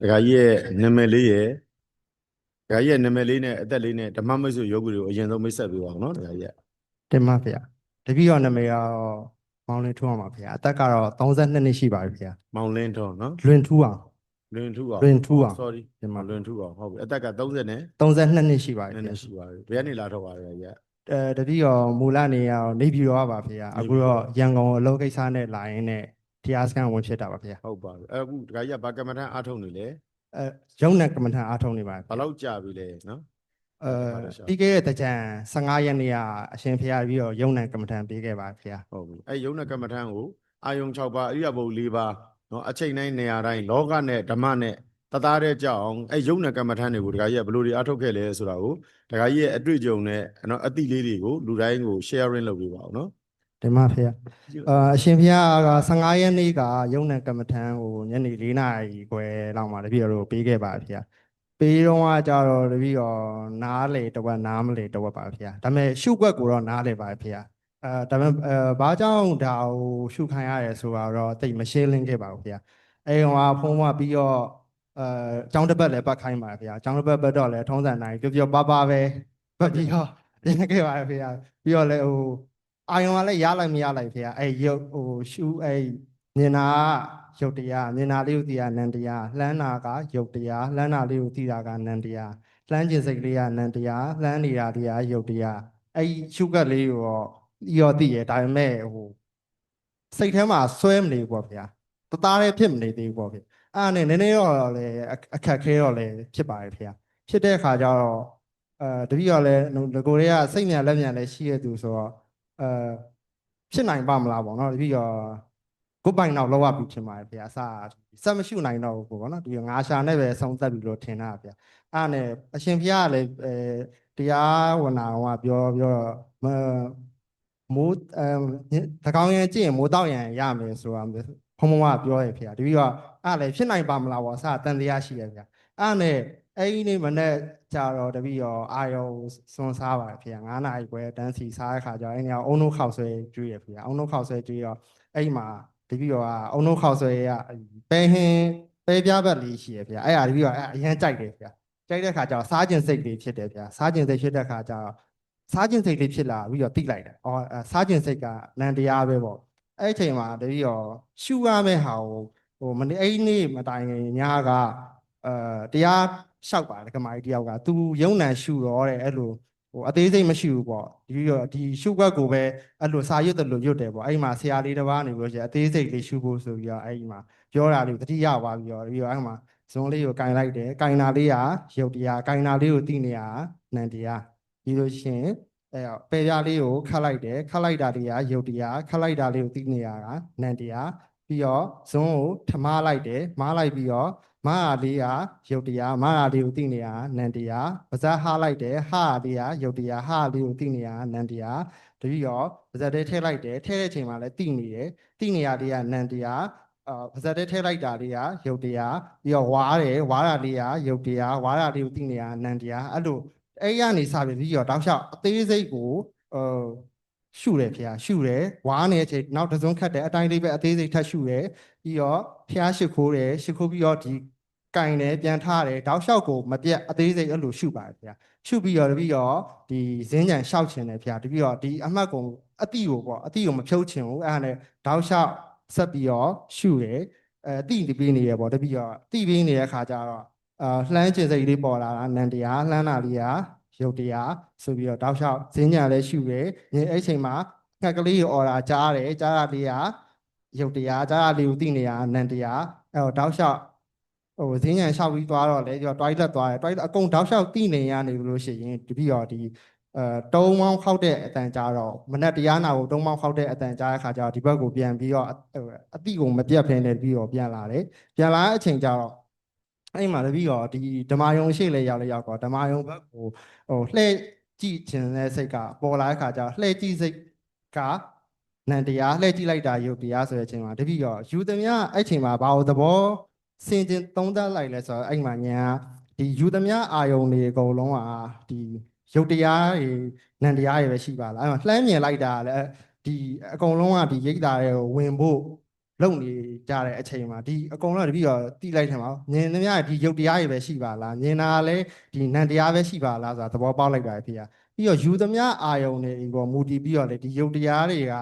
ဒကာကြီးရဲ့နာမည်လေးရဲ့ဒကာကြီးရဲ့နာမည်လေးနဲ့အသက်လေးနဲ့ဓမ္မမိတ်ဆွေယောဂီတွေကိုအရင်ဆုံးမိတ်ဆက်ပေးပါအောင်နော်ဒကာကြီးကတင်ပါဗျာတပည့်တော်နာမည်ကတော့မောင်လင်းထူအောင်ပါဗျာအသက်ကတော့32နှစ်ရှိပါပြီဗျာမောင်လင်းထွန်းနော်လွင်ထူအောင်လွင်ထူအောင်လွင်ထူအောင် sorry ဒီမှာလွင်ထူအောင်ဟုတ်ပြီအသက်က30နဲ့32နှစ်ရှိပါပြီနည်းနဗျာည်းရှိပါပြီဘယ်ကနေလာတော့ပါလဲဒကာကြီးက အဲတပည့်တော်မူလနေရအောင်နေပြည်တော်ပါဗျာနေအခုပြည်တော်တော့ရန်ကုန်အလုပ်ကိစ္စနဲ့လာရင်းနဲ့ တရားစခန်းဝင်ဖြစ်တာပါဗျာဟုတ်ပါပြီအဲ့အခုဒကာကြီးကဘာကမ္မထန်အားထုတ်နေလဲအဲရုံနဲ့ကမ္မထန်အားထုတ်နေပါဘယ်လောက်ကြာပြီလဲနော်အဲဟုတ်ပါတပြီးခဲ့တဲ့တကြံ15ရက်နေ့ကအရှင်ဖျားပြီးတော့ရုံနဲ့ကမ္မထန်ပေးခဲ့ပါဗျာဟုတ်ပြီအဲ့ယုံနဲ့ကမ္မထန်ကိုအာယုံ6ပါးအရိယဘုတ်4ပါးနော်အချိန်တိုင်းနေရာတိုင်းလောကနဲ့ဓမ္မနဲ့တသားတဲ့ကြောက်အောင်အဲ့ယုံနဲ့ကမ္မထန်တွေကိုဒကာကြီးကဘယ်လိုတွေအားထုတ်ခဲ့လဲဆိုတာကိုဒကာကြီးရဲ့အတွေ့အကြုံနဲ့နော်အတိလေးတွေကိုလူတိုင်းကို sharing လုပ်ပေးပါအောင် နော်တင်ပါဗျာအာအရှင်ဖျားက15ရက်နေ့ကရုံနဲ့ကမ္မထန်ကိုညနေ4နာရီခွဲလောက်မှာတပည့်တော်တို့ပေးခဲ့ပါဗျာပေးတော့ကကြတော့တပည့်တော့နားလေတစ်ဝက်နားမလေတစ်ဝက်ပါဗျာဒါပေမဲ့ရှုွက်ကိုတော့နားလေပါဗျာအဲဒါပေမဲ့အဲဘာကြောင့်ဒါကိုရှုခံရရဲဆိုတာတော့တိတ်မရှင်းလင်းခဲ့ပါဘူးဗျာအဲဟိုဖုံးမပြီးတော့အဲចောင်းတစ်ပတ်လည်းပတ်ခိုင်းပါဗျာចောင်းတစ်ပတ်ပတ်တော့လည်းထုံးစံနိုင်ပျော်ပျော်ပါပါပဲပတ်ပြီးတော့ပြင်ခဲ့ပါဗျာပြီးတော့လည်းဟို အာယုံကလည်းရလိုက်မရလိုက်ဗျာအဲရုပ်ဟိုရှုအဲမြင်တာကရုပ်တရားမြင်တာလေးကိုသိရနံတရားလှမ်းတာကရုပ်တရားလှမ်းတာလေးကိုသိတာကနံတရားလှမ်းခြင်းစိတ်ကလေးကနံတရားလှမ်းနေတာလေးကရုပ်တရားအဲ့ဒီရှုကတ်လေးကိုတော့ဒီရောသိရဒါပေမဲ့ဟိုစိတ်ထဲမှာဆွဲမနေဘူးပေါ့ဗျာတသားလေးဖြစ်မနေသေးဘူးပေါ့ဗျာအဲ့ဒါနဲ့နည်းနည်းတော့လည်းအခအခက်ခဲတော့လည်းဖြစ်ပါတယ်ဗျာဖြစ်တဲ့အခါကျတော့အဲတပည့်ကလည်းငကိုတွေကစိတ်မြန်လက်မြန်လည်းရှိရသူဆိုတော့ အဲဖြစ်နိုင်ပါမလားပေါ့နော်တပည့်ကကိုယ်ပိုင်တော့လောက်ရပြီထင်ပါတယ်ဗျာအစားစက်မရှိနိုင်တော့ဘူးပေါ့နော်ဒီငါရှာနဲ့ပဲဆုံးသက်ပြီလို့ထင်တာဗျာအဲ့ဒါနဲ့အရှင်ဘုရားကလည်းအဲတရားဝနာကပြောပြောတော့မမိုးအဲတကောင်ရင်ကြည့်ရင်မိုးတောက်ရင်ရမယ်ဆိုတာဖုံဖုံကပြောရဖေ။တပည့်ကအဲ့ဒါလည်းဖြစ်နိုင်ပါမလားပေါ့အစားတန်တရားရှိရဗျာအဲ့ဒါနဲ့ အဲ့ဒီနေ့မနေ့ကြာတော့တပည့်ရောအာယုံစွန်စားပါတယ်ဖေ။9နာရီခွဲတန်းစီစားတဲ့ခါကျတော့အဲ့ဒီကအုံနှုတ်ခောက်ဆွဲကျွေးရဖေ။အုံနှုတ်ခောက်ဆွဲကျွေးတော့အဲ့ဒီမှာတပည့်ရောကအုံနှုတ်ခောက်ဆွဲရပဲဟင်းပဲပြားဘက်လေးရှိရဖေ။အဲ့ဒါတပည့်ရောအဲ့အရန်ကြိုက်တယ်ဖေ။ကြိုက်တဲ့ခါကျတော့စားခြင်းစိတ်လေးဖြစ်တယ်ဗျာစားခြင်းစိတ်ဖြစ်တဲ့ခါကျတော့စားခြင်းစိတ်လေးဖြစ်လာပြီးတော့တိလိုက်တယ်။အော်အဲစားခြင်းစိတ်ကနန္တရားပဲပေါ့။အဲ့ဒီအချိန်မှာတပည့်ရောရှုရမယ့်ဟာကိုဟိုမနေ့အဲ့ဒီနေ့မတိုင်ခင်ညကအဲတရား လျှောက်ပါတယ်ကမာကြီးတယောက်က तू ယုံနံရှုတော့တဲ့အဲ့လိုဟိုအသေးစိတ်မရှိဘူးပေါ့ဒီတော့ဒီရှုွက်ကိုပဲအဲ့လိုစာရွတ်တယ်လို့ရွတ်တယ်ပေါ့အဲ့ဒီမှာဆရာလေးတစ်ပါးနေပြီးတော့အသေးစိတ်လေးရှုဖို့ဆိုပြီးတော့အဲ့ဒီမှာပြောတာလေးကိုတတိယပါပြီးတော့ပြီးတော့အဲ့ဒီမှာဇွန်လေးကိုကင်လိုက်တယ်ကင်နာလေးကရုပ်တရားကင်နာလေးကိုသိနေရနန္တရားပြီးလို့ရှိရင်အဲပေပြားလေးကိုခတ်လိုက်တယ်ခတ်လိုက်တာလေးကရုပ်တရားခတ်လိုက်တာလေးကိုသိနေရတာနန္တရားပြီးတော့ဇွန်ကိုထမလိုက်တယ်မားလိုက်ပြီးတော့ မဟာလေးကရုပ်တရားမဟာလေးကိုသိနေရနန္တရားပါဇက်ဟားလိုက်တယ်ဟာလေးကရုပ်တရားဟာလေးကိုသိနေရနန္တရားတပြီးတော့ပါဇက်လေးထည့်လိုက်တယ်ထည့်တဲ့အချိန်မှာလည်းသိနေတယ်သိနေရလေးကနန္တရားအာပါဇက်တဲ့ထဲလိုက်တာလေးကယုတ်တရားပြီးတော့ဝါတယ်ဝါတာလေးကယုတ်တရားဝါတာလေးကိုသိနေရနန္တရားအဲ့လိုအဲ့ရနေစပြီပြီးတော့တောက်လျှောက်အသေးစိတ်ကိုဟိုရှုတယ်ဖေဟာရှုတယ်ဝါနေတဲ့အချိန်နောက်တစ်စုံခတ်တယ်အတိုင်းလေးပဲအသေးစိတ်ထပ်ရှုတယ်ပြီးတော့ဖျားရှိခိုးတယ်ရှိခိုးပြီးတော့ဒီ ကင်တယ်ပြန်ထားတယ်တောက်လျှောက်ကိုမပြတ်အသေးစိတ်အဲ့လိုရှုပါတယ်ဖေဟာရှုပြီးတော့တပြီးတော့ဒီဇင်းကြံလျှောက်ချင်တယ်ဖေဟာတပြီးတော့ဒီအမှတ်ကုန်အတိကိုပေါ့အတိကိုမဖြုတ်ချင်ဘူးအဲ့ဒါနဲ့တောက်လျှောက်ဆက်ပြီးတော့ရှုတယ်အဲတိတိပေးနေရပေါ့တပည့်တော့တိပေးနေတဲ့အခါကျတော့အာလှမ်းကျင်စိတ်လေးပေါ်လာတာနန္တရားလှမ်းတာလေးကရုပ်တရားဆိုပြီးတော့တောက်လျှောက်ဈဉ္ညာလည်းရှုတယ်ညအဲ့ချိန်မှာငှက်ကလေးကိုအော်တာကြားတယ်ကြားတာလေးကရုပ်တရားကြားတာလေးကိုသိနေရနန္တရားအဲ့တော့တောက်လျှောက် ဟိုဈဉ္ညာလျှောက်ပြီးသွားတော့လေကျော် toilet သွားတယ် toilet အကုန်တောက်လျှောက်သိနေရနေလို့ရှိရင်တပည့်တော့ဒီအဲတုံးမောင်းခောက်တဲ့အတန်ကြားတော့မနဲ့တရားနာကိုတုံးမောင်းခောက်တဲ့အတန်ကြားတဲ့ခါကျတော့ဒီဘက်ကိုပြန်ပြီးတော့အဟိုအတိကိုမပြတ်ဖဲနဲ့ပြီးတော့ပြန်လာတယ်ပြန်လာတဲ့အချိန်ကျတော့အဲ့မှာတပည့်တော့ဒီဓမ္မယုံရှိလေရောက်လေရောက်တော့ဓမ္မယုံဘက်ကိုဟိုလှည့်ကြည့်ခြင်းတဲ့စိတ်ကပေါ်လာတဲ့ခါကျတော့လှည့်ကြည့်စိတ်ကနန္တရားလှည့်ကြည့်လိုက်တာယုတ်တရားဆိုတဲ့အချိန်မှာတပည့်တော့ယူသမျှအဲ့ချိန်မှာဘာလို့သဘော စင်ကျင်သုံးသပ်လိုက်လဲဆိုတော့အဲ့မှာညာဒီယူသမျှအာယုံတွေအကုန်လုံးကဒီရုပ်တရားတွေနန္တရားတွေပဲရှိပါလားအဲ့မှာလှမ်းမြင်လိုက်တာလည်းဒီအကုန်လုံးကဒီရိတ်တာတွေကိုဝင်ဖို့လုံနေကြတဲ့အချိန်မှာဒီအကုန်လုံးတပည့်တော်တိလိုက်တယ်မှာမြင်သမျှဒီယုတ်တရားတွေပဲရှိပါလားမြင်တာလည်းဒီနံတရားပဲရှိပါလားဆိုတာသဘောပေါက်လိုက်ပါတယ်ဖေရပြီးတော့ယူသမျှအာယုံတွေပေါ်မူတည်ပြီးတော့လေဒီယုတ်တရားတွေက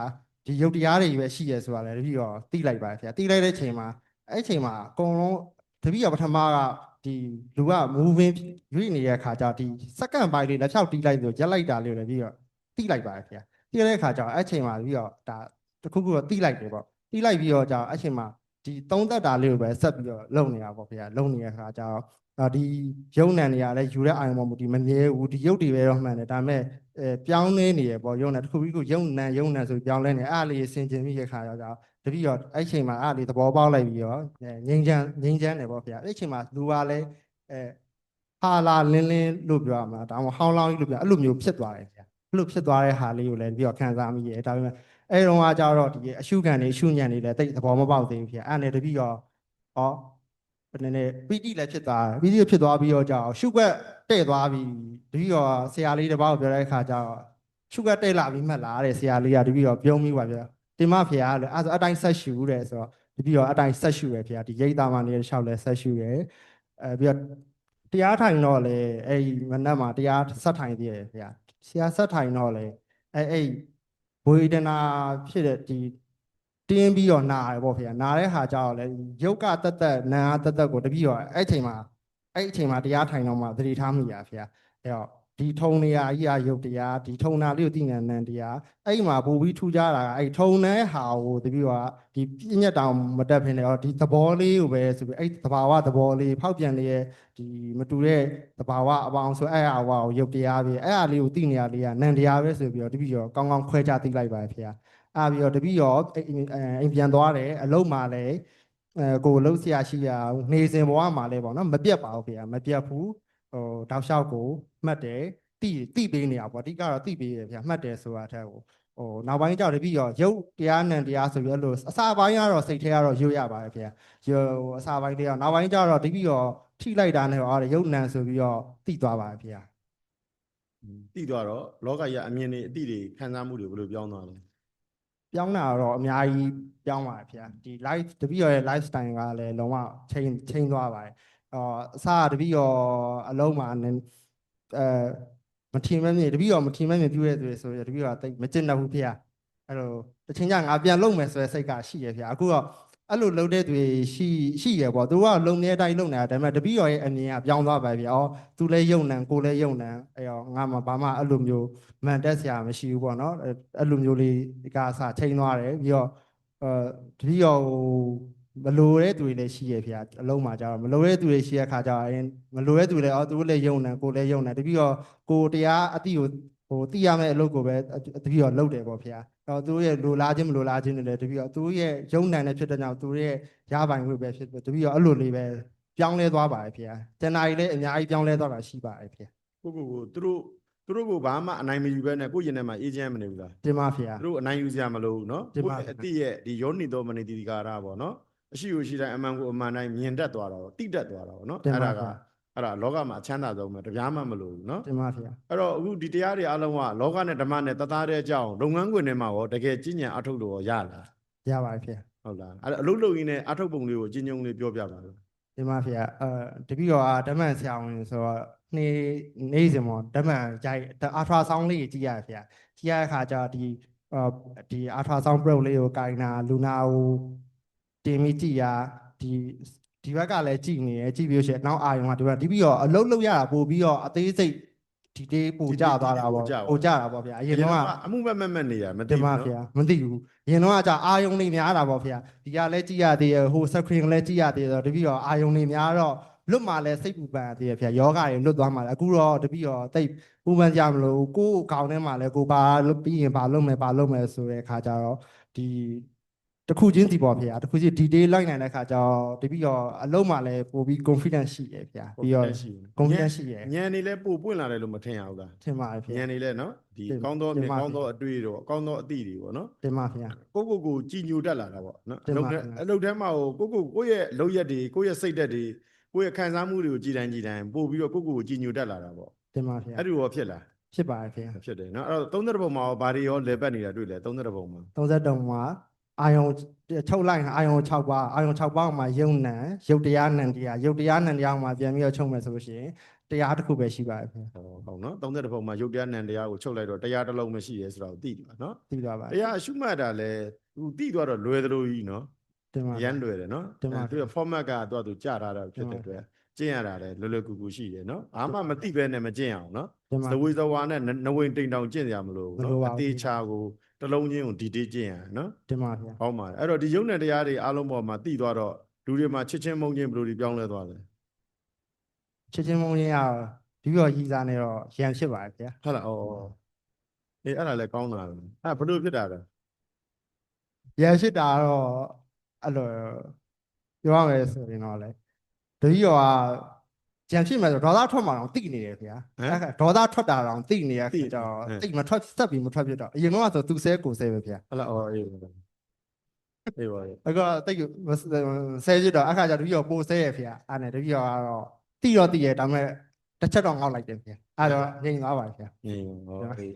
ဒီယုတ်တရားတွေပဲရှိရဲဆိုတာလည်းတပည့်တော်တိလိုက်ပါတယ်ဖေရတိလိုက်တဲ့အချိန်မှာ အဲ့အချိန်မှာအကုန်လုံးတပည့်တော်ပထမကဒီလူက moving ရွေ့နေတဲ့အခါကျတော့ဒီစက္ကန့်ပိုင်းလေးလက်ဖြောက်တီးလိုက်ဆိုရက်လိုက်တာလေးကိုလည်းပြီးတော့တိလိုက်ပါတယ်ဖေရတိလိုက်တဲ့အခါကျတော့အဲ့အချိန်မှာပြီးတော့ဒါတစ်ခုခုတော့တိလိုက်တယ်ပေါ့တီးလိုက်ပြီးတော့ကြာအဲ့ချိန်မှာဒီသုံးသက်တာလေးကိုပဲဆက်ပြီးတော့လုပ်နေတာပေါ့ဗျာလုပ်နေတဲ့ခါကျတော့အာဒီရုပ်နံတွေကလည်းယူတဲ့အာရုံပေါ်မူဒီမမြဲဘူးဒီရုပ်တွေပဲတော့မှန်တယ်ဒါပေမဲ့အဲပြောင်းနေနေရပေါ့ရုပ်နံတစ်ခုပြီးခုရုပ်နံရုပ်နံဆိုပြောင်းလဲနေအဲ့အလေးဆင်ကျင်ပြီးတဲ့ခါကျတော့ တပည့်တော့အဲ့ချိန်မှာအဲ့လေးသဘောပေါက်လိုက်ပြီးတော့ငိမ့်ချမ်းငိမ့်ချမ်းတယ်ပေါ့ဗျာအဲ့ချိန်မှာလူကလည်းအဲဟာလာလင်းလင်းလို့ပြောရမှာဒါမှမဟုတ်ဟောင်းလောင်းကြီးလို့ပြောအဲ့လိုမျိုးဖြစ်သွားတယ်ဗျာအဲ့လိုဖြစ်သွားတဲ့ဟာလေးကိုလည်းပြီးတော့ခံစားမိရတယ်ဒါပေမဲ့အဲတုန်းကကြတော့ဒီအရှုခံနေအရှုညံနေလည်းတိတ်သဘောမပေါက်သေးဘူးဖြစ်အဲ့နဲ့တပည့်တော့ဟောဘယ်နည်းပီတိလည်းဖြစ်သွားတယ်ပီတိဖြစ်သွားပြီးတော့ကြတော့ရှုွက်တဲ့သွားပြီးတပည့်တော့ဆရာလေးတစ်ပါးကိုပြောတဲ့အခါကျတော့ရှုွက်တဲ့လာပြီးမှတ်လာတဲ့ဆရာလေးကတပည့်တော့ပြုံးပြီးပါပြော တင်မဖေကလည်းအဲ့ဆိုအတိုင်းဆက်ရှုတဲ့ဆိုတော့တပည့်တော့အတိုင်းဆက်ရှုရဖေဒီရိတ်သားမနေတဲ့လျှောက်လဲဆက်ရှုရအဲပြီးတော့တရားထိုင်တော့လေအဲ့ဒီမနက်မှာတရားဆက်ထိုင်သေးတယ်ဖေဆရာဆက်ထိုင်တော့လေအဲ့အဲ့ဝေဒနာဖြစ်တဲ့ဒီတင်းပြီးတော့နာတယ်ပေါ့ဖေ။နာတဲ့ဟာကြောင့်လည်းယုတ်ကတတ်တတ်နာတတ်တတ်ကိုတပြီးတော့အဲ့အချိန်မှာအဲ့အချိန်မှာတရားထိုင်တော့မှသတိထားမိရဖေ။အဲ့တော့ ဒီထုံနေရာကြီးအယုတ်တရားဒီထုံနာလေးကိုသိဉာဏ်နံတရားအဲ့မှာဘူပြီးထူကြတာကအဲ့ထုံတဲ့ဟာကိုတပြီးတော့ဒီပြည့်ညက်တောင်မတက်ဖ ೇನೆ တော့ဒီသဘောလေးကိုပဲဆိုပြီးအဲ့သဘာဝသဘောလေးဖောက်ပြန်လေးရဲ့ဒီမတူတဲ့သဘာဝအပေါင်းဆိုအဲ့အဝါကိုယုတ်တရားပဲအဲ့အလေးကိုသိနေရလေးကနံတရားပဲဆိုပြီးတော့တပြီးတော့ကောင်းကောင်းခွဲခြားသိလိုက်ပါဖေ။အားပြီးတော့တပြီးတော့အိမ်အိမ်ပြန်သွားတယ်အလုံးမှာလည်းအဲကိုယ်လုံးဆရာရှိရနေစဉ်ဘဝမှာလည်းပေါ့နော်မပြတ်ပါဘူးဖေ။မပြတ်ဘူး ဟိုတောက်လျှောက်ကိုမှတ်တယ်တိတိပေးနေတာပေါ့အဓိကတော့တိပေးရဖေ။မှတ်တယ်ဆိုတာအထက်ကိုဟိုနောက်ပိုင်းကျတော့တပြီးတော့ရုပ်တရားနံတရားဆိုပြီးအဲ့လိုအစာပိုင်းကတော့စိတ်ထဲကတော့ရွတ်ရပါတယ်ဖေ။ရုပ်အစာပိုင်းတွေကနောက်ပိုင်းကျတော့တပြီးတော့ထိလိုက်တာနဲ့ဟောရုပ်နံဆိုပြီးတော့တိသွားပါတယ်ဖေ။တိသွားတော့လောကကြီးကအမြင်တွေအတိတွေခံစားမှုတွေဘယ်လိုပြောင်းသွားလဲပြောင်းတာတော့အများကြီးပြောင်းပါတယ်ဗျာဒီ live တပည့်တော်ရဲ့ lifestyle ကလည်းလုံးဝ change change သွားပါတယ် အော်အစားတပည့်တော်အလုံးမှာနည်းအဲမထင်မမြင်တပည့်တော်မထင်မမြင်ပြုရဲဆိုရဆိုရတပည့်တော်ကတိတ်မကျင့်တတ်ဘူးဗျာအဲ့လိုတစ်ချိန်ကျငါပြန်လုံမယ်ဆိုတဲ့စိတ်ကရှိရဗျာအခုတော့အဲ့လိုလုံတဲ့တွေရှိရှိရပေါ့သူကလုံနေတဲ့အတိုင်းလုံနေတာဒါပေမဲ့တပည့်တော်ရဲ့အမြင်ကပြောင်းသွားပါဗျာအော်သူလည်းယုံနံကိုလည်းယုံနံအဲ့တော့ငါမှဘာမှအဲ့လိုမျိုးမန်တက်စရာမရှိဘူးပေါ့နော်အဲ့အဲ့လိုမျိုးလေးကအစချိန်သွားတယ်ပြီးတော့အဲတတိယဟို မလိုတဲ့သူတွေလည်းရှိရဖေအလုံးမှာကြတော့မလိုတဲ့သူတွေရှိရခါကြရင်မလိုတဲ့သူတွေလည်းအော်သူတို့လည်းယုံတယ်ကိုယ်လည်းယုံတယ်တတိယကိုတရားအတိကိုဟိုသိရမယ့်အလုပ်ကိုပဲတတိယလုပ်တယ်ပေါ့ဖေအော်သူတို့ရဲ့လိုလားခြင်းမလိုလားခြင်းတွေလည်းတတိယသူတို့ရဲ့ယုံနိုင်တဲ့ဖြစ်တဲ့ကြောင့်သူတို့ရဲ့ရပိုင်ခွင့်ပဲဖြစ်တတိယအဲ့လိုလေးပဲပြောင်းလဲသွားပါတယ်ဖေတဏှာကြီးလည်းအများကြီးပြောင်းလဲသွားတာရှိပါတယ်ဖေ ကိုကိုကိုသူတို့သူတို့ကိုဘာမှအနိုင်မယူဘဲနဲ့ကိုယ့်ရင်ထဲမှာအေးချမ်းမနေဘူးလား တင်ပါဖေ သူတို့အနိုင်ယူစရာမလိုဘူးเนาะ ဒီမှာ ကိုယ့်ရဲ့အတိရဲ့ဒီယောနိတော်မနိတိကာရပေါ့เนาะ အရှိကိုရှိတိုင်းအမှန်ကိုအမှန်တိုင်းမြင်တတ်သွားတာပေါ့တိတတ်သွားတာပေါ့နော်အဲ့ဒါကအဲ့ဒါလောကမှာအချမ်းသာဆုံးပဲတရားမှမလို့ဘူးနော်တင်ပါဗျာအဲ့တော့အခုဒီတရားတွေအလုံးကလောကနဲ့ဓမ္မနဲ့တသားတဲ့အကြောင်းလုပ်ငန်းခွင်ထဲမှာရောတကယ်ကြီးညံအထုတ်လို့ရလားရပါတယ်ဗျာဟုတ်လားအဲ့အလုပ်လုပ်ရင်းနဲ့အထုတ်ပုံလေးကိုအချင်းချင်းလေးပြောပြပါလားတင်ပါဗျာအဲတပည့်တော်ကဓမ္မဆရာဝန်ဆိုတော့နေ့နေ့စဉ်ပေါ့ဓမ္မကြိုက်အာထရာဆောင်းလေးကြီးရဗျာကြီးရတဲ့ခါကျတော့ဒီဒီအာထရာဆောင်းပရုပ်လေးကိုကိုင်နာလူနာကို တင်ပြီးကြည့်ရဒီဒီဘက်ကလည်းကြည့်နေရကြည့်ပြီးလို့ရှိရင်နောက်အာယုံကဒီဘက်ဒီပြီးတော့အလုံးလုံးရတာပို့ပြီးတော့အသေးစိတ်ဒီတေးပို့ကြသွားတာပေါ့ပို့ကြတာပေါ့ဖေအရင်တော့ကအမှုမဲ့မဲ့မဲ့နေရမသိတင်ဘူးပါနော်ဗျာမသိဘူးရင်တော့ကကြာအာယုံနေများတာပေါ့ဗျာဒီကလည်းကြည့်ရသေးရဟို screen လည်းကြည့်ရသေးတယ်တပည့်တော့အာယုံနေများတော့လွတ်မှလည်းစိတ်ပူပန်ရသေးရဗျာယောဂတွေလွတ်သွားမှလည်းအခုတော့တပည့်တော့တိတ်ပူပန်ကြမလို့ကိုယ့်အကောင်ထဲမှာလည်းကိုပါပြီးရင်ပါလုပ်မယ်ပါလုပ်မယ်ဆိုတဲ့အခါကျတော့ဒီ တစ်ခုချင်းစီပေါ့ဗျာတစ်ခုချင်း detail လိုက်နိုင်တဲ့အခါကျတော့တပည့်တော့အလုံးမှလည်းပို့ပြီး confidence ရှိရဗျာပြီးတော့ confidence ရှိရညံနေလဲပို့ပွင့်လာတယ်လို့မထင်ရဘူးလားထင်ပါတယ်ဗျာညံနေလဲနော်ဒီတင်ကောင်းသောတင်မြင်ပါကောင်းသောအတွေ့တော့ကောင်းသောအသည့်တွေပေါ့နော်တင်ပါဗျာကိုကိုကိုကြည်ညိုတတ်လာတာပေါ့နော်တင်အပါလုပ်ထဲတင်ပါအလုပ်ထဲမှာကိုကိုကိုယ့်ရဲ့လုပ်ရက်တွေကိုယ့်ရဲ့စိတ်ဓာတ်တွေကိုယ့်ရဲ့ခံစားမှုတွေကိုကြည်တိုင်းကြည်တိုင်းပို့ပြီးတော့ကိုကိုကိုကြည်ညိုတတ်လာတာပေါ့တင်ပါဗျာအဲ့ဒီရောဖြစ်လာဖြစ်ပါတယ်ဗျာဖြစ်တယ်နော်အဲ့တော့30ပုံမှာရောဘာတွေရောလဲပတ်နေတာတွေ့လဲ30ပုံမှာ33မှာ အာယုံချုပ်လိုက်ရင်အာယုံ6ပါးအာယုံ6ပါးမှာယုံနံယုတ်တရားနံတရားယုတ်တရားနံတရားမှာပြန်ပြီးတော့ချုပ်မယ်ဆိုလို့ရှိရင်တရားတစ်ခုပဲရှိပါတယ်ခင်ဗျဟောဟုတ်နော်30တစ်ပုံမှာရုပ်တရားနံတရားကိုချုပ်လိုက်တော့တရားတစ်လုံးမရှိရဲဆိုတော့သိတယ်နော်သိသွားပါတရားအရှုမှတ်တာလဲသူသိသွားတော့လွယ်သလိုကြီးနော်တင်ပါအရန်လွယ်တယ်နော်တင်ပါအဲသူက format ကတော့သူကြာထားတာဖြစ်တဲ့အတွက်ကျင့်ရတာလဲလွယ်လွယ်ကူကူရှိတယ်နော်ဘာမှမသိပဲနဲ့မကျင့်အောင်နော်တင်ပါဇဝေဇဝါနဲ့နနဝင်တိမ်တောင်ကျင့်ကြမလို့မလိုနော်ပါအဘူးသေးချာကို တစ်လုံးချင်းကိုဒီတေးကျင့်ရနော်တင်ပါဗျာဟောမှာအဲ့တော့ဒီယုံနဲ့တရားတွေအားလုံးပေါ်မှာသိသွားတော့လူတွေမှာချစ်ချင်းမုန်းချင်းဘယ်လိုဒီပြောင်းလဲသွားလဲချစ်ချင်းမုန်းချင်းရဒီပြောရည်စားနေတော့ရန်ဖြစ်ပါတယ်ဗျာဟုတ်လားဩအေးအဲ့ဒါလည်းကောင်းတာပဲအဲ့ဘယ်လိုဖြစ်တာလဲရန်ဖြစ်တာတော့အဲ့လိုပြောရမယ်ဆိုရင်တော့လေတတိယက ကြံဖြစ်မယ်ဆိုဒေါသထွက်မှာတော့တိနေတယ်ဗျာအဲ့ခါဒေါသထွက်တာတော့တိနေရခါကျတော့တိမထွက်ဆက်ပြီးမထွက်ဖြစ်တော့အရင်ကဆိုသူဆဲကိုဆဲပဲဗျာဟုတ်လားဩအေးပါအေးပါအေးအခုတိတ်ဆဲဖြစ်တော့အခါကျတတိယပိုဆဲရဗျာအဲ့နဲ့တတိယကတော့တိတော့တိရဒါပေမဲ့တစ်ချက်တော့ငေါက်လိုက်တယ်ဗျာအဲ့တော့ငြိမ်သွားပါဗျာငြိမ်ဟောအေး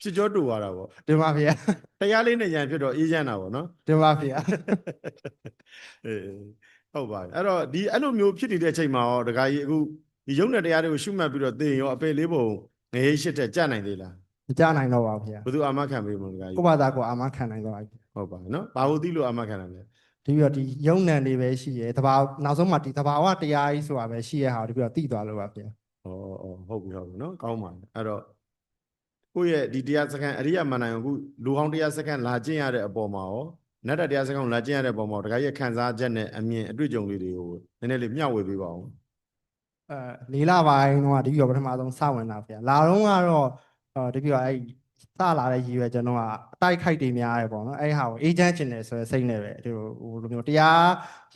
ဖြစ်ကြောတူသွားတာပေါ့တင်ပါဗျာတရားလေးနဲ့ရန်ဖြစ်တော့အေးချမ်းတာပေါ့နော်တင်ပါဗျာအေး ဟုတ်ပါပြီအဲ့တော့ဒီအဲ့လိုမျိုးဖြစ်နေတဲ့အချိန်မှာရောဒကာကြီးအခုဒီယုံနဲ့တရားတွေကိုရှုမှတ်ပြီးတော့သိရင်ရောအပေလေးပုံငရေရှစ်တဲ့ကြနိုင်သေးလားမကြနိုင်တော့ပါဗျာဘယ်သူအာမခံပေးမလို့ဒကာကြီးကိုယ့်ဘာသာကိုအာမခံနိုင်တော့ပါပြီဟုတ်ပါပြီနော်ဘာလို့သိလို့အာမခံရလဲဒီပြီးတော့ဒီယုံနံတွေပဲရှိရဲတဘာနောက်ဆုံးမှဒီတဘာဝတရားကြီးဆိုတာပဲရှိရဟာဒီပြီးတော့တိသွားလို့ပါဗျာဩဩဟုတ်ပြီဟုတ်ပြီနော်ကောင်းပါပြီအဲ့တော့ကိုယ့်ရဲ့ဒီတရားစခန်းအရိယာမဏ္ဍိုင်ကိုအခုလူဟောင်းတရားစခန်းလာကျင့်ရတဲ့အပေါ်မှာရော နတ်တတရားစခန်းကိုလာကျင့်ရတဲ့အပေါ်မှာရောဒကာကြီးရဲ့ခံစားချက်နဲ့အမြင်အတွေ့အကြုံလေးတွေကိုနည်းနည်းလေးမျှဝေပေးပါဦးအဲလေးလပိုင်းတော့ဒီပြီးတော့ပထမဆုံးစဝင်တာဗျာလာတော့ကတော့အော်ဒီပြီးတော့အဲ့စလာတဲ့ရည်ရွယ်ကျွန်တော်ကအတိုက်ခိုက်တွေများတယ်ပေါ့နော်အဲ့ဟာကိုအေဂျင့်ချင်တယ်ဆိုတဲ့စိတ်နဲ့ပဲဒီလိုဟိုလိုမျိုးတရား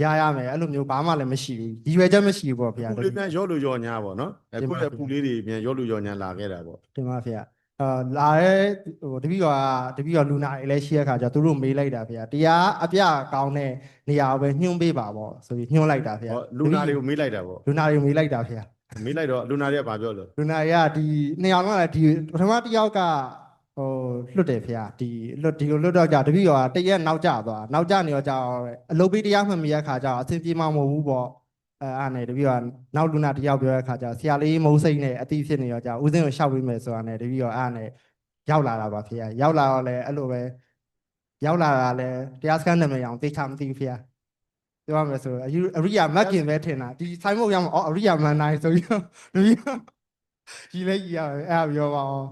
ရရမယ်အဲ့လိုမျိုးဘာမှလည်းမရှိဘူးရည်ရွယ်ချက်မရှိဘူးပေါ့ဗျာပူလေးပြန်ရော့လို့ရော့ညာပေါ့နော်အဲတင်ပါကိုယ့်ရဲ့ပူလေးတွေပြန်ရော့လို့ရော့ညာလာခဲ့တာပေါ့တင်ပါဗျာ အာလာတဲ့ဟိုတပည့်တော်ကတပည့်တော်လူနာတွေလည်းရှိရခါကျသူတို့မေးလိုက်တာဗျာတရားအပြကောင်းတဲ့နေရာကိုပဲညှွှန်းပေးပါပေါ့ဆိုပြီးညွှန်းလိုက်တာဗျာဟောလူနာတွေကိုမေးလိုက်တာပေါ့လူနာတွေမေးလိုက်တာဗျာမေးလိုက်တော့လူနာတွေကဘာပြောလို့လူနာတွေကဒီနှစ်ယောက်လုံးကလည်းဒီပထမတစ်ယောက်ကဟိုလွတ်တယ်ဗျာဒီလွတ်ဒီလိုလွတ်တော့ကြတပည့်တော်ကတရက်နောက်ကျသွားနောက်ကျနေတော့ကြတော့အလုပ်ပေးတရားမှမရခါကျတော့အဆင်ပြေမှာမဟုတ်ဘူးပေါ့ အဲအားနဲ့တပည့်တော်ကနောက်လူနာတစ်ယောက်ပြောတဲ့ခါကျတော့ဆရာလေးမုံစိတ်နဲ့အတိဖြစ်နေတော့ကြဦးစင်းကိုရှောက်ပေးမယ်ဆိုတာနဲ့တပည့်တော်အားနဲ့ရောက်လာတာပါဖေ။ရောက်လာတော့လည်းအဲ့လိုပဲရောက်လာတာလည်းတရားစခန်းနာမည်အောင်သိချမသိဘူးဖေ။ပြောရမယ်ဆိုအယူအရိယာမတ်ကင်ပဲထင်တာဒီဆိုင်မုတ်ရောက်မှာအော်အရိယာမန်နိုင်ဆိုပြီးတော့တပီးကြီးလဲကြီးရပဲအဲ့ဒါပြောပါအောင်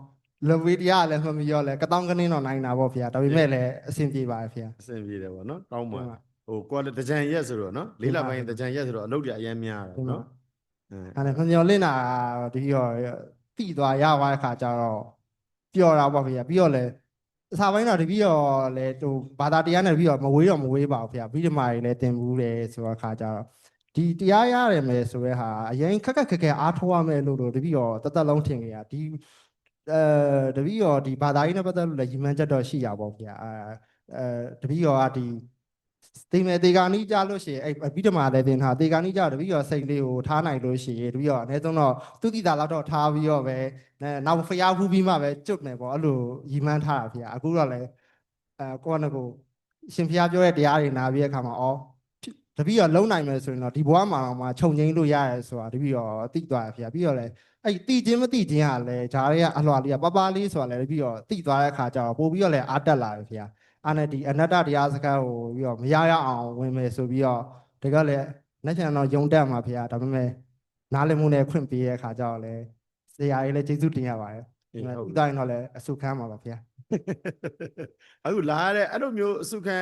လဝေတရားလည်းမမပြောလဲကတောင်းကနင်းတော့နိုင်တာပေါ့ဖေ။ဒါပေမဲ့လည်းအဆင်ပြေပါတယ်ဖေအဆင်ပြေတယ်ပေါ့နော်ကောင်း။ပါ ဟိုကိုကလည်းတကြံရက်ဆိုတော့နော်လေးလပိုင်းတကြံရက်ဆိုတော့အလုပ်တွေအရင်များတာနော်အဲအဲ့ဒါမမျော်လင့်တာဒီတော့တိသွားရသွားတဲ့ခါကျတော့ပျော်တာပေါ့ဖေ။ပြီးတော့လည်းအစာပိုင်းတော့တပီတော့လေဟိုဘာသာတရားနဲ့ပြီးတော့မဝေးတော့မဝေးပါဘူးဖေ။ပြီးဒီမှာလည်းတင်ဘူးတယ်ဆိုတော့ခါကျတော့ဒီတရားရတယ်မယ်ဆိုတဲ့ဟာအရင်ခက်ခက်ခက်ခက်အားထုတ်ရမယ်လို့လို့တပီတော့တသက်လုံးထင်ကြရဒီအဲတပီတော့ဒီဘာသာရေးနဲ့ပတ်သက်လို့လည်းရည်မှန်းချက်တော့ရှိရပါဘူးဖေ။အဲအဲတပီတော့ကဒီ တေမယ်တေကာနီးကြလို့ရှိရင်အဲ့ပြီးတော့မှလည်းတင်ထားတေကာနီးကြတော့တပည့်တော်စိတ်လေးကိုထားနိုင်လို့ရှိရင်တပည့်တော်အနည်းဆုံးတော့သူတိတာလောက်တော့ထားပြီးတော့ပဲအဲနောက်ဖျားဖူးပြီးမှပဲကျွတ်မယ်ပေါ့အဲ့လိုရီမန်းထားတာဖေအခုတော့လည်းအဲကိုယ့်နဲ့ကိုယ်ရှင်ဖျားပြောတဲ့တရားတွေနာပြီးတဲ့အခါမှာဩတပည့်တော်လုံနိုင်မယ်ဆိုရင်တော့ဒီဘဝမှာတော့မှခြုံငိမ့်လို့ရတယ်ဆိုတာတပည့်တော်သိသွားတယ်ဖေပြီးတော့လည်းအဲ့တိချင်းမတိချင်းကလည်းဂျားတွေကအလွာလေးကပပလေးဆိုတာလည်းတပည့်တော်သိသွားတဲ့အခါကျတော့ပို့ပြီးတော့လည်းအားတက်လာတယ်ဖေ အာနဲ့ဒီအနတ္တတရားစကားကိုပြီးတော့မရရအောင်ဝင်မယ်ဆိုပြီးတော့တကယ်လည်းလက်ချန်တော့ယုံတက်မှာဖေဟာဒါပေမဲ့နားလည်မှုနဲ့ခွင့်ပေးတဲ့အခါကျတော့လည်းဆရာကြီးလည်းကျေးဇူးတင်ရပါတယ်အေးဒီဟုတ်ဥတိုင်းတော့လည်းအဆုခမ်းပါပါဖေဟာအခုလာရတဲ့အဲ့လိုမျိုးအစုခံ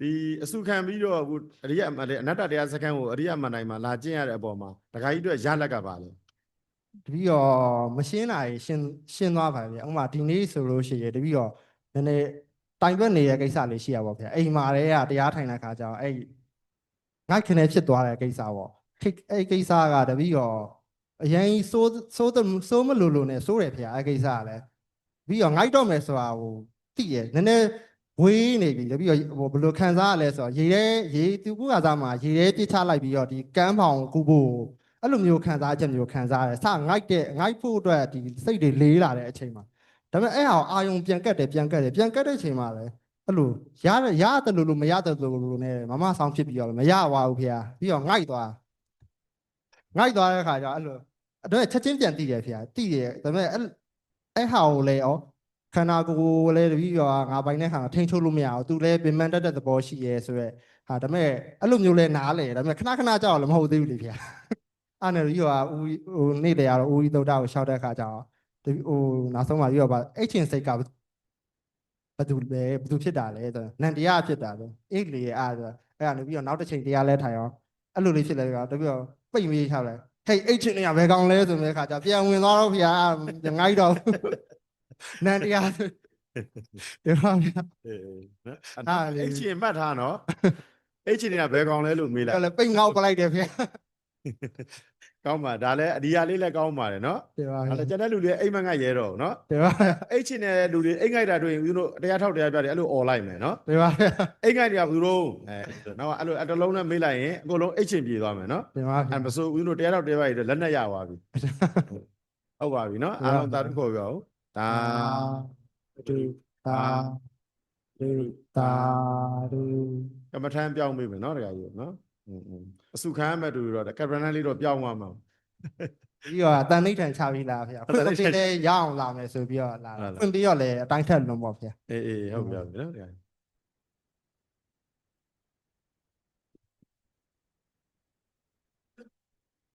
ဒီအစုခံပြီးတော့အခုအရိယမအနတ္တတရားစခန်းကိုအရိယမဏ္ဍိုင်မှာလာကျင့်ရတဲ့အပေါ်မှာဒကာကြီးတို့ရလက်ကပါလေတပီတော့မရှင်းတာရေရှင်းရှင်းသွားပါဗျာဥပမာဒီနေ့ဆိုလို့ရှိရင်တပီတော့နည်းနည်း တိုင်ပတ်နေတဲ့ကိစ္စလေးရှိရပါဗျာအိမ်မှာတည်းကတရားထိုင်တဲ့ခါကျတော့အဲ့ငိုက်ခနဲ့ဖြစ်သွားတဲ့ကိစ္စပေါ့ခိအဲ့ကိစ္စကတပီတော့အရင်စိုးစိုးတစိုးမလို့လို့နဲ့စိုးတယ်ဗျာအဲ့ကိစ္စကလည်းပြီးတော့ငိုက်တော့မယ်ဆိုတာဟိုတိရနည်းနည်းဝေးနေပြီတပီတော့ဟိုဘယ်လိုခံစားရလဲဆိုတော့ရေထဲရေသူကူကစားမှာရေထဲပြစ်ချလိုက်ပြီးတော့ဒီကမ်းဖောင်ကူဖို့အဲ့လိုမျိုးခံစားချက်မျိုးခံစားရတယ်စငိုက်တဲ့ငိုက်ဖို့အတွက်ဒီစိတ်တွေလေးလာတဲ့အချိန်မှာ ဒါပေမဲ့အဲ့ဟာကိုအာယုံပြန်ကတ်တယ်ပြန်ကတ်တယ်ပြန်ကတ်တဲ့အချိန်မှာလည်းအဲ့လိုရရတယ်လို့လို့မရတယ်လို့လို့နဲ့မမဆောင်ဖြစ်ပြီးတော့မရပါဘူးဖေပြီးတော့ငိုက်သွားငိုက်သွားတဲ့ခါကျတော့အဲ့လိုအဲ့ချက်ချင်းပြန်တည်တယ်ဖေတည်တယ်ဒါပေမဲ့အဲ့အဲ့ဟာကိုလေဩခန္ဓာကိုယ်လည်းတပြီးတော့ငါပိုင်တဲ့ခါထိန်းချုပ်လို့မရဘူးသူလည်းပင်ပန်းတတ်တဲ့သဘောရှိရဲဆိုရက်ဟာဒါပေမဲ့အဲ့လိုမျိုးလဲနားလေဒါပေမဲ့ခဏခဏကြောက်လည်းမဟုတ်သေးဘူးလေဖေအဲ့နဲ့ပြီးတော့ဦးဟိုနေ့တည်းကတော့ဦးကြီးသုဒ္ဓကိုရှောက်တဲ့ခါကျတော့ ဟိုနောက်ဆုံးမှပြီးတော့ပါအဲ့ချင်းစိတ်ကဘယ်သူလဲဘယ်သူဖြစ်တာလဲဆိုတော့နန္တရားဖြစ်တာဆိုအိတ်လေအားဆိုအဲ့ဒါနေပြီးတော့နောက်တစ်ချိန်တရားလဲထိုင်အောင်အဲ့လိုလေးဖြစ်လဲကြတော့ပြီးတော့ပိတ်မေးချလိုက်ဟေးအိတ်ချင်းနေရဘယ်ကောင်လဲဆိုတဲ့ခါကျပြန်ဝင်သွားတော့ဖျားငိုက်တော့နန္တရားဆိုဒီမှာဗျာအေးနော်အဲ့ဒါလေးအဲ့ချင်းမှတ်ထားနော်အဲ့ချင်းကဘယ်ကောင်လဲလို့မေးလိုက်အဲ့လေပိတ်ငေါက်ပလိုက်တယ်ဖျား ကောင်းပါဒါလည်းအဒီယာလေးလည်းကောင်းပါတယ်နော် ဒီပါ အဲ့ဒါကျန်တဲ့လူတွေအိမ်မငတ်ရဲတော့ဘူးနော် ဒီပါ အဲ့ချင်းတဲ့လူတွေအိမ်ငိုက်တာတွေ့ရင်ဦးတို့တရားထောက်တရားပြတယ်အဲ့လိုអော်လိုက်မယ်နော် ဒီပါဗျာ အိမ်ငိုက်တွေကဘူးတို့အဲနောက်ကအဲ့လိုအတလုံးနဲ့မေးလိုက်ရင်အကုန်လုံးအိတ်ချင်းပြေသွားမယ်နော် ဒီပါဗျာ အဲ့မဆိုဦးတို့တရားထောက်တရားပြတယ်လက်နဲ့ရပါပြီဟုတ်ပါပြီနော်အားလုံးသာဓုခေါ်ပြအောင်ဒါ ဒူတာဒူတာဒူ ကမ္မထမ်းပြောင်းပေးမယ်နော်တခါကြီးနော်อืม အစုခံရမဲ့တူတော့ကပ်ပရနန်လေးတော့ပြောင်းသွားမှာပြီးတော့အတန်နှိဋ္ဌံချပြီးလာဗျာအတန်ဖွနှိဋ္ဌာန်င့်ပြီးလဲရအောင်လာမယ်ဆိုပြီးတော့လာဟုတ်လားဖွင့်ပြီးတော့လဲအတိုင်းထက်လုံးပေါ့ဗျာအေးအေးဟုတ်ပြီဟုတ်ပြီနော်တခါကြီး